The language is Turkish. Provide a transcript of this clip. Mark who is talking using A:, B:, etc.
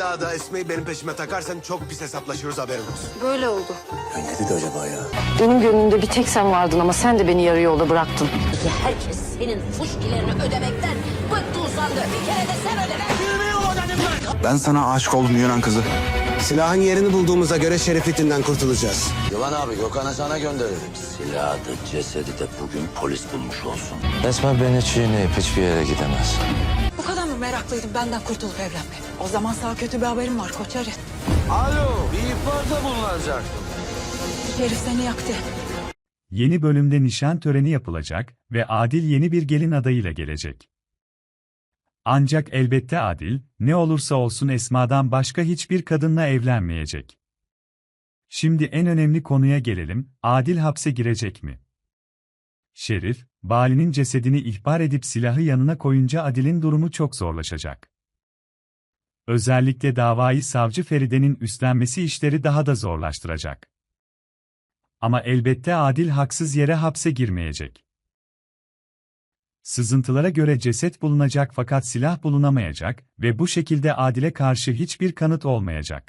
A: Daha da Esme'yi benim peşime takarsan çok pis hesaplaşıyoruz haberin olsun.
B: Böyle oldu.
A: Ya ne dedi acaba ya?
C: Benim gönlümde bir tek sen vardın ama sen de beni yarı yolda bıraktın.
D: Herkes senin fuşkilerini ödemekten bıktı usandı. Bir kere de sen öde be.
E: Ben sana aşık oldum Yunan kızı.
A: Silahın yerini bulduğumuza göre Şerif itinden kurtulacağız.
F: Yılan abi Gökhan'a sana gönderirim. Silahı da cesedi de bugün polis bulmuş olsun.
G: Resmen beni çiğneyip hiçbir yere gidemez.
H: Bu kadar mı meraklıydım benden kurtulup evlenmeye? O zaman sana kötü bir haberim var Koçeri.
F: Alo bir ihbarda bulunacaktım.
H: Şerif seni yaktı.
I: Yeni bölümde nişan töreni yapılacak ve Adil yeni bir gelin adayıyla gelecek. Ancak elbette Adil, ne olursa olsun Esma'dan başka hiçbir kadınla evlenmeyecek. Şimdi en önemli konuya gelelim, Adil hapse girecek mi? Şerif, Bali'nin cesedini ihbar edip silahı yanına koyunca Adil'in durumu çok zorlaşacak. Özellikle davayı savcı Feride'nin üstlenmesi işleri daha da zorlaştıracak. Ama elbette Adil haksız yere hapse girmeyecek. Sızıntılara göre ceset bulunacak fakat silah bulunamayacak ve bu şekilde Adil'e karşı hiçbir kanıt olmayacak.